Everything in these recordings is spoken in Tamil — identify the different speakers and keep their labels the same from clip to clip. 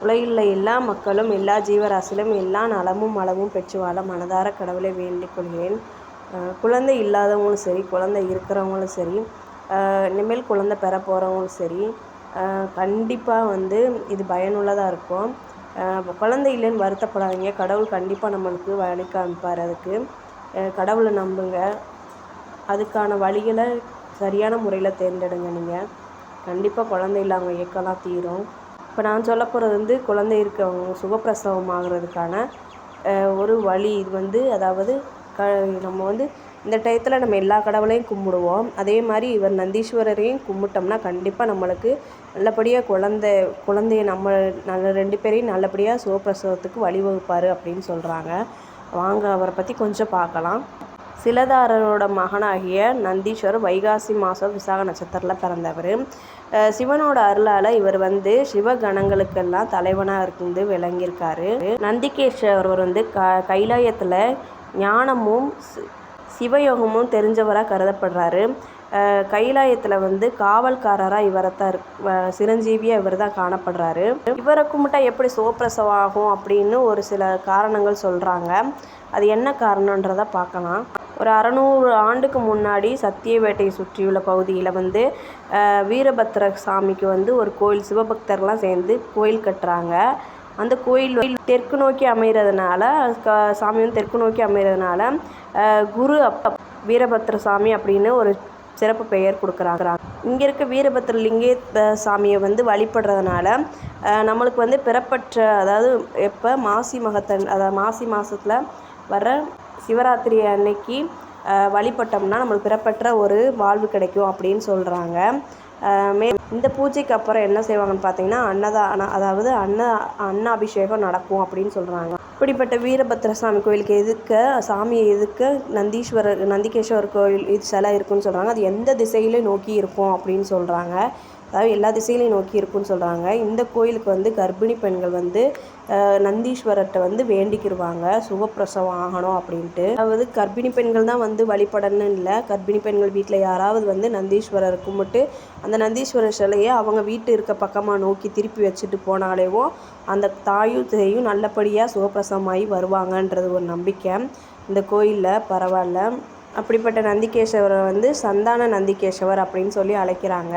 Speaker 1: உலகிலுள்ள எல்லா மக்களும் எல்லா ஜீவராசிகளும் எல்லா நலமும் வளமும் பெற்று வாழ மனதார கடவுளை வேண்டிக் கொள்கிறேன். குழந்தை இல்லாதவங்களும் சரி குழந்தை இருக்கிறவங்களும் சரி இனிமேல் குழந்தை பெற போகிறவங்களும் சரி கண்டிப்பாக வந்து இது பயனுள்ளதாக இருக்கும். குழந்தை இல்லைன்னு வருத்தப்படாதீங்க. கடவுள் கண்டிப்பாக நம்மளுக்கு வழி காமிப்பார் அதுக்கு. கடவுளை நம்புங்க. அதுக்கான வழிகளை சரியான முறையில் தேர்ந்தெடுங்க நீங்கள் கண்டிப்பாக குழந்தை இல்லாமல் இயக்கலாம் தீரும். இப்போ நான் சொல்ல போகிறது வந்து குழந்தை இருக்கவங்க சுகப்பிரசவம் ஆகிறதுக்கான ஒரு வழி. இது வந்து அதாவது க நம்ம வந்து இந்த டயத்தில் நம்ம எல்லா கடவுளையும் கும்பிடுவோம். அதே மாதிரி இவர் நந்தீஸ்வரரையும் கும்பிட்டோம்னா கண்டிப்பாக நம்மளுக்கு நல்லபடியாக குழந்த குழந்தைய நம்ம நல்ல ரெண்டு பேரையும் நல்லபடியாக சுகப்பிரசவத்துக்கு வழிவகுப்பார் அப்படின்னு சொல்கிறாங்க வாங்க அவரை பற்றி கொஞ்சம் பார்க்கலாம். சிலதாரரோட மகனாகிய நந்தீஸ்வரர் வைகாசி மாதம் விசாக நட்சத்திரத்தில் பிறந்தவர். சிவனோட அருளால் இவர் வந்து சிவகணங்களுக்கெல்லாம் தலைவனாக இருந்து விளங்கியிருக்காரு. நந்திகேஸ்வரர் வந்து க கைலாயத்தில் ஞானமும் சிவயோகமும் தெரிஞ்சவராக கருதப்படுறாரு. கைலாயத்தில் வந்து காவல்காரராக இவரை தான் சிரஞ்சீவியாக இவர் தான் காணப்படுறாரு. இவரை கும்பிட்டா எப்படி சோப்பிரசவம் ஆகும் அப்படின்னு ஒரு சில காரணங்கள் சொல்கிறாங்க அது என்ன காரணன்றதை பார்க்கலாம். ஒரு அறநூறு ஆண்டுக்கு முன்னாடி சத்தியவேட்டையை சுற்றியுள்ள பகுதியில் வந்து வீரபத்திர சாமிக்கு வந்து ஒரு கோயில் சிவபக்தர்லாம் சேர்ந்து கோயில் கட்டுறாங்க. அந்த கோயில் தெற்கு நோக்கி அமைகிறதுனால க சாமி வந்து தெற்கு நோக்கி அமைகிறதுனால குரு அப்ப வீரபத்திர சாமி அப்படின்னு ஒரு சிறப்பு பெயர் கொடுக்குறாங்க. இங்கே இருக்க வீரபத்திர லிங்கே சாமியை வந்து வழிபடுறதுனால நம்மளுக்கு வந்து பிறப்பற்ற அதாவது எப்போ மாசி மகத்தன் அதாவது மாசி மாதத்தில் வர சிவராத்திரி அன்னைக்கு வழிபட்டோம்னா நம்மளுக்கு பிறப்பற்ற ஒரு வாழ்வு கிடைக்கும் அப்படின்னு சொல்கிறாங்க மே இந்த பூஜைக்கு அப்புறம் என்ன செய்வாங்கன்னு பார்த்தீங்கன்னா அன்னதானம் அதாவது அன்ன அன்னாபிஷேகம் நடக்கும் அப்படின்னு சொல்கிறாங்க இப்படிப்பட்ட வீரபத்திர சாமி கோயிலுக்கு எதுக்க சாமியை எதுக்க நந்தீஸ்வரர் நந்திகேஸ்வரர் கோயில் இது சிலை இருக்குன்னு சொல்கிறாங்க அது எந்த திசையில நோக்கி இருக்கும் அப்படின்னு சொல்கிறாங்க அதாவது எல்லா திசையிலையும் நோக்கி இருக்குன்னு சொல்கிறாங்க இந்த கோயிலுக்கு வந்து கர்ப்பிணி பெண்கள் வந்து நந்தீஸ்வரர்கிட்ட வந்து வேண்டிக்கிடுவாங்க சுகப்பிரசவம் ஆகணும் அப்படின்ட்டு. அதாவது கர்ப்பிணி பெண்கள் தான் வந்து வழிபடணும்னு இல்லை. கர்ப்பிணி பெண்கள் வீட்டில் யாராவது வந்து நந்தீஸ்வரர் கும்பிட்டு அந்த நந்தீஸ்வரர் சிலையை அவங்க வீட்டு இருக்க பக்கமாக நோக்கி திருப்பி வச்சுட்டு போனாலேவும் அந்த தாயும் தேயும் நல்லபடியாக சுகப்பிரசவமாகி வருவாங்கன்றது ஒரு நம்பிக்கை. இந்த கோயிலில் பரவாயில்ல. அப்படிப்பட்ட நந்திகேசவரை வந்து சந்தான நந்திகேசவர் அப்படின்னு சொல்லி அழைக்கிறாங்க.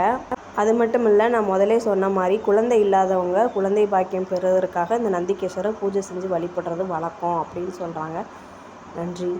Speaker 1: அது மட்டும் இல்லை நான் முதலே சொன்ன மாதிரி குழந்தை இல்லாதவங்க குழந்தை பாக்கியம் பெறுவதற்காக இந்த நந்திகேஸ்வரை பூஜை செஞ்சு வழிபடுறது வழக்கம் அப்படின்னு சொல்கிறாங்க நன்றி.